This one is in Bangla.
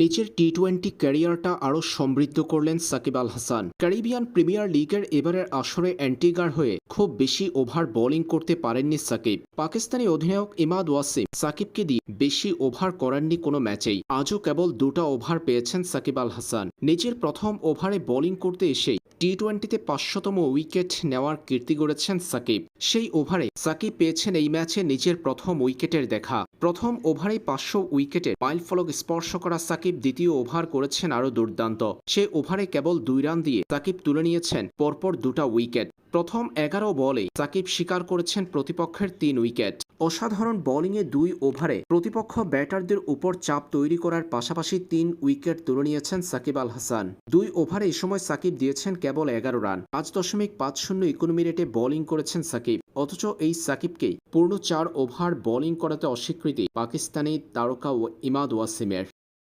নিজের টি টোয়েন্টি ক্যারিয়ারটা আরও সমৃদ্ধ করলেন সাকিব আল হাসান। ক্যারিবিয়ান প্রিমিয়ার লিগের এবারের আসরে অ্যান্টিগার হয়ে খুব বেশি ওভার বোলিং করতে পারেননি সাকিব। পাকিস্তানি অধিনায়ক ইমাদ ওয়াসিম সাকিবকে দিয়ে বেশি ওভার করাননি কোনো ম্যাচেই। আজও কেবল দুটা ওভার পেয়েছেন সাকিব আল হাসান। নিজের প্রথম ওভারে বোলিং করতে এসেই টি টোয়েন্টিতে পাঁচশোতম উইকেট নেওয়ার কীর্তি গড়েছেন সাকিব। সেই ওভারে সাকিব পেয়েছেন এই ম্যাচে নিজের প্রথম উইকেটের দেখা। প্রথম ওভারে পাঁচশো উইকেটের মাইল ফলক স্পর্শ করা সাকিব দ্বিতীয় ওভার করেছেন আরও দুর্দান্ত। সে ওভারে কেবল দুই রান দিয়ে সাকিব তুলে নিয়েছেন পরপর দুটা উইকেট। প্রথম এগারো বলে সাকিব স্বীকার করেছেন প্রতিপক্ষের তিন উইকেট। অসাধারণ বোলিংয়ে দুই ওভারে প্রতিপক্ষ ব্যাটারদের উপর চাপ তৈরি করার পাশাপাশি তিন উইকেট তুলে নিয়েছেন সাকিব আল হাসান। দুই ওভারে এই সময় সাকিব দিয়েছেন কেবল এগারো রান। পাঁচ দশমিক পাঁচ শূন্য ইকোনমি রেটে বোলিং করেছেন সাকিব। অথচ এই সাকিবকেই পূর্ণ চার ওভার বোলিং করাতে অস্বীকৃতি পাকিস্তানি তারকা ও ইমাদ ওয়াসিমের।